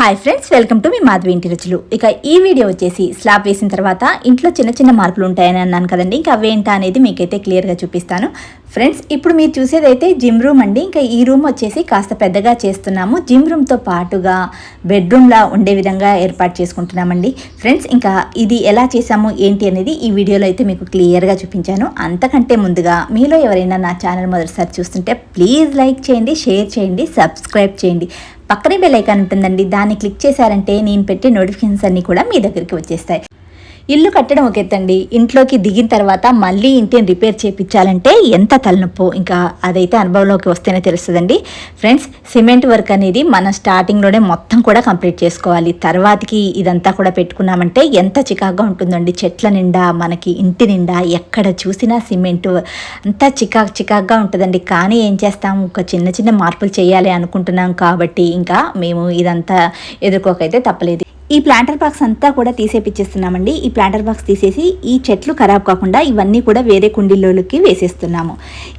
Hi friends welcome to మీ మాధవి ఇంటి రుచులు ఇక ఈ వీడియో వచ్చేసి స్లాబ్ వేసిన తర్వాత ఇంట్లో చిన్న చిన్న మార్పులు ఉంటాయని అన్నాను కదండి. ఇంకా అవేంటా అనేది మీకైతే క్లియర్గా చూపిస్తాను. ఫ్రెండ్స్ ఇప్పుడు మీరు చూసేదైతే జిమ్ రూమ్ అండి. ఇంకా ఈ రూమ్ వచ్చేసి కాస్త పెద్దగా చేస్తున్నాము. జిమ్ రూమ్తో పాటుగా బెడ్రూమ్లా ఉండే విధంగా ఏర్పాటు చేసుకుంటున్నామండి. ఫ్రెండ్స్ ఇంకా ఇది ఎలా చేసాము ఏంటి అనేది ఈ వీడియోలో అయితే మీకు క్లియర్గా చూపించాను. అంతకంటే ముందుగా మీలో ఎవరైనా నా ఛానల్ మొదటిసారి చూస్తుంటే ప్లీజ్ లైక్ చేయండి షేర్ చేయండి సబ్స్క్రైబ్ చేయండి. పక్కనే బెల్ ఐకాన్ ఉంటుందండి. దాన్ని క్లిక్ చేశారంటే నేను పెట్టే నోటిఫికేషన్స్ అన్నీ కూడా మీ దగ్గరికి వచ్చేస్తాయి. ఇల్లు కట్టడం ఒక ఎత్తండి. ఇంట్లోకి దిగిన తర్వాత మళ్ళీ ఇంటిని రిపేర్ చేయించాలంటే ఎంత తలనొప్పో. ఇంకా అదైతే అనుభవంలోకి వస్తేనే తెలుస్తుందండి. ఫ్రెండ్స్ సిమెంట్ వర్క్ అనేది మనం స్టార్టింగ్లోనే మొత్తం కూడా కంప్లీట్ చేసుకోవాలి. తర్వాతకి ఇదంతా కూడా పెట్టుకున్నామంటే ఎంత చికాగ్గా ఉంటుందండి. చెట్ల నిండా మనకి ఇంటి నిండా ఎక్కడ చూసినా సిమెంట్ అంతా చికాకు చికాగ్గా ఉంటుందండి. కానీ ఏం చేస్తాం? ఒక చిన్న చిన్న మార్పులు చేయాలి అనుకుంటున్నాం కాబట్టి ఇంకా మేము ఇదంతా ఎదుర్కోకైతే తప్పలేదు. ఈ ప్లాంటర్ బాక్స్ అంతా కూడా తీసేపిచ్చేస్తున్నామండి. ఈ ప్లాంటర్ బాక్స్ తీసేసి ఈ చెట్లు ఖరాబ్ కాకుండా ఇవన్నీ కూడా వేరే కుండీల్లోకి వేసేస్తున్నాము.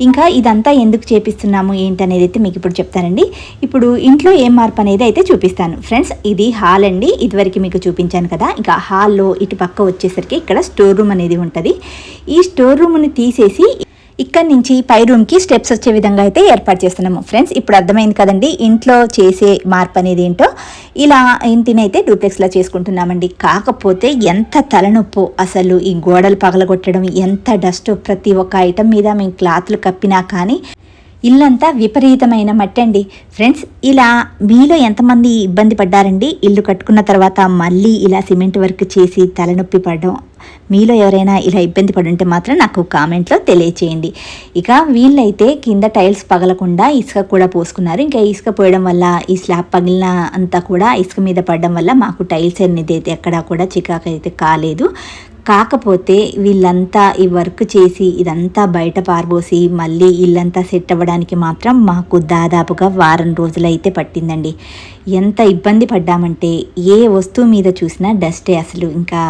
ఇంకా ఇదంతా ఎందుకు చేపిస్తున్నాము ఏంటి అనేది అయితే మీకు ఇప్పుడు చెప్తానండి. ఇప్పుడు ఇంట్లో ఏం మార్పు అనేది అయితే చూపిస్తాను. ఫ్రెండ్స్ ఇది హాల్ అండి. ఇదివరకు మీకు చూపించాను కదా. ఇంకా హాల్లో ఇటు పక్క వచ్చేసరికి ఇక్కడ స్టోర్ రూమ్ అనేది ఉంటుంది. ఈ స్టోర్ రూమ్ని తీసేసి ఇక్కడ నుంచి పై రూమ్కి స్టెప్స్ వచ్చే విధంగా అయితే ఏర్పాటు చేస్తున్నాము. ఫ్రెండ్స్ ఇప్పుడు అర్థమైంది కదండి. ఇంట్లో చేసే మార్పు అనేది ఏంటో ఇలా ఇంటినైతే డూప్లెక్స్లా చేసుకుంటున్నామండి. కాకపోతే ఎంత తలనొప్పో అసలు ఈ గోడలు పగలగొట్టడం ఎంత డస్ట్ ప్రతి ఒక్క ఐటమ్ మీద మేము క్లాత్లు కప్పినా కానీ ఇల్లంతా విపరీతమైన మట్టండి. అండి ఫ్రెండ్స్ ఇలా మీలో ఎంతమంది ఇబ్బంది పడ్డారండి? ఇల్లు కట్టుకున్న తర్వాత మళ్ళీ ఇలా సిమెంట్ వర్క్ చేసి తలనొప్పి పడడం మీలో ఎవరైనా ఇలా ఇబ్బంది పడుంటే మాత్రం నాకు కామెంట్లో తెలియచేయండి. ఇక వీళ్ళైతే కింద టైల్స్ పగలకుండా ఇసుక కూడా పోసుకున్నారు. ఇంకా ఇసుక పోయడం వల్ల ఈ స్లాబ్ పగిలిన అంతా కూడా ఇసుక మీద పడడం వల్ల మాకు టైల్స్ అనేది అయితే ఎక్కడా కూడా చికాకు అయితే కాలేదు. కాకపోతే వీళ్ళంతా ఈ వర్క్ చేసి ఇదంతా బయట పారబోసి మళ్ళీ ఇల్లంతా సెట్ అవ్వడానికి మాత్రం మాకు దాదాపుగా వారం రోజులైతే పట్టిందండి. ఎంత ఇబ్బంది పడ్డామంటే ఏ వస్తువు మీద చూసినా డస్టే అసలు. ఇంకా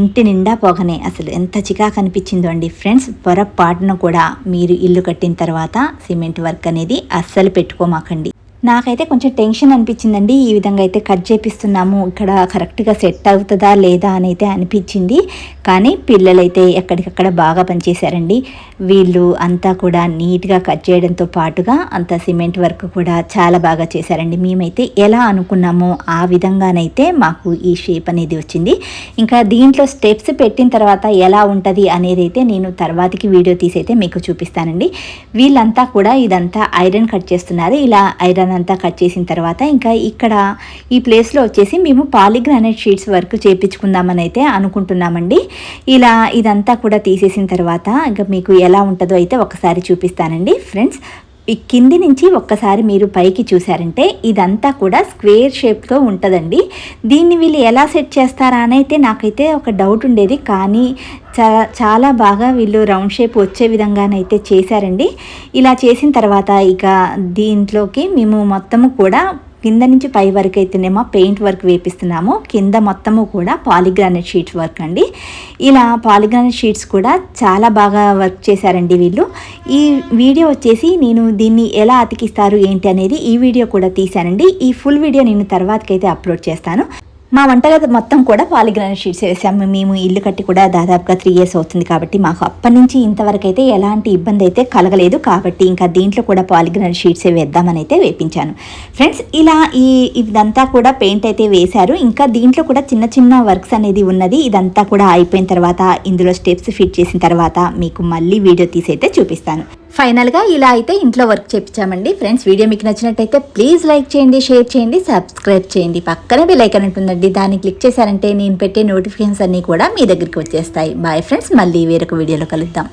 ఇంటి నిండా పొగనే అసలు ఎంత చికాకు అనిపించిందో అండి. ఫ్రెండ్స్ పొరపాటున కూడా మీరు ఇల్లు కట్టిన తర్వాత సిమెంట్ వర్క్ అనేది అస్సలు పెట్టుకోమాకండి. నాకైతే కొంచెం టెన్షన్ అనిపించిందండి. ఈ విధంగా అయితే కట్ చేపిస్తున్నాము. ఇక్కడ కరెక్ట్గా సెట్ అవుతుందా లేదా అని అయితే అనిపించింది. కానీ పిల్లలైతే ఎక్కడికక్కడ బాగా పనిచేశారండి. వీళ్ళు అంతా కూడా నీట్గా కట్ చేయడంతో పాటుగా అంత సిమెంట్ వర్క్ కూడా చాలా బాగా చేశారండి. మేమైతే ఎలా అనుకున్నామో ఆ విధంగానైతే మాకు ఈ షేప్ అనేది వచ్చింది. ఇంకా దీంట్లో స్టెప్స్ పెట్టిన తర్వాత ఎలా ఉంటుంది అనేది అయితే నేను తర్వాతకి వీడియో తీసైతే మీకు చూపిస్తానండి. వీళ్ళంతా కూడా ఇదంతా ఐరన్ కట్ చేస్తున్నారు. ఇలా ఐరన్ అంతా కట్ చేసిన తర్వాత ఇంకా ఇక్కడ ఈ ప్లేస్లో వచ్చేసి మేము పాలిగ్రానైట్ షీట్స్ వర్క్ చేయించుకుందామని అయితే అనుకుంటున్నామండి. ఇలా ఇదంతా కూడా తీసేసిన తర్వాత ఇంకా మీకు ఎలా ఉంటుందో అయితే ఒకసారి చూపిస్తానండి. ఫ్రెండ్స్ కింది నుంచి ఒక్కసారి మీరు పైకి చూసారంటే ఇదంతా కూడా స్క్వేర్ షేప్తో ఉంటుందండి. దీన్ని వీళ్ళు ఎలా సెట్ చేస్తారా అని అయితే నాకైతే ఒక డౌట్ ఉండేది. కానీ చాలా చాలా బాగా వీళ్ళు రౌండ్ షేప్ వచ్చే విధంగానైతే చేశారండి. ఇలా చేసిన తర్వాత ఇక దీంట్లోకి మేము మొత్తము కూడా కింద నుంచి పై వరకు అయితేనేమో పెయింట్ వర్క్ వేపిస్తున్నాము. కింద మొత్తము కూడా పాలిగ్రానైట్ షీట్స్ వర్క్ అండి. ఇలా పాలిగ్రానైట్ షీట్స్ కూడా చాలా బాగా వర్క్ చేశారండి వీళ్ళు. ఈ వీడియో వచ్చేసి నేను దీన్ని ఎలా అతికిస్తారు ఏంటి అనేది ఈ వీడియో కూడా తీశానండి. ఈ ఫుల్ వీడియో నేను తర్వాతకైతే అప్లోడ్ చేస్తాను. మా వంటగది మొత్తం కూడా పాలిగ్రానైట్ షీట్స్ వేసాము మేము ఇల్లు కట్టి కూడా దాదాపుగా త్రీ ఇయర్స్ అవుతుంది కాబట్టి మాకు అప్పటి నుంచి ఇంతవరకు అయితే ఎలాంటి ఇబ్బంది అయితే కలగలేదు. కాబట్టి ఇంకా దీంట్లో కూడా పాలిగ్రానైట్ షీట్సే వేద్దామని అయితే వేపించాను. ఫ్రెండ్స్ ఇలా ఈ ఇదంతా కూడా పెయింట్ అయితే వేశారు. ఇంకా దీంట్లో కూడా చిన్న చిన్న వర్క్స్ అనేది ఉన్నది. ఇదంతా కూడా అయిపోయిన తర్వాత ఇందులో స్టెప్స్ ఫిట్ చేసిన తర్వాత మీకు మళ్ళీ వీడియో తీసి అయితే చూపిస్తాను. ఫైనల్గా ఇలా అయితే ఇంట్లో వర్క్ చేపించామండి. ఫ్రెండ్స్ వీడియో మీకు నచ్చినట్టయితే ప్లీజ్ లైక్ చేయండి షేర్ చేయండి సబ్స్క్రైబ్ చేయండి. పక్కనే బెలైకన్ ఉంటుందండి. దాన్ని క్లిక్ చేశారంటే నేను పెట్టే నోటిఫికేషన్స్ అన్నీ కూడా మీ దగ్గరికి వచ్చేస్తాయి. బాయ్ ఫ్రెండ్స్ మళ్ళీ వేరొక వీడియోలో కలుద్దాం.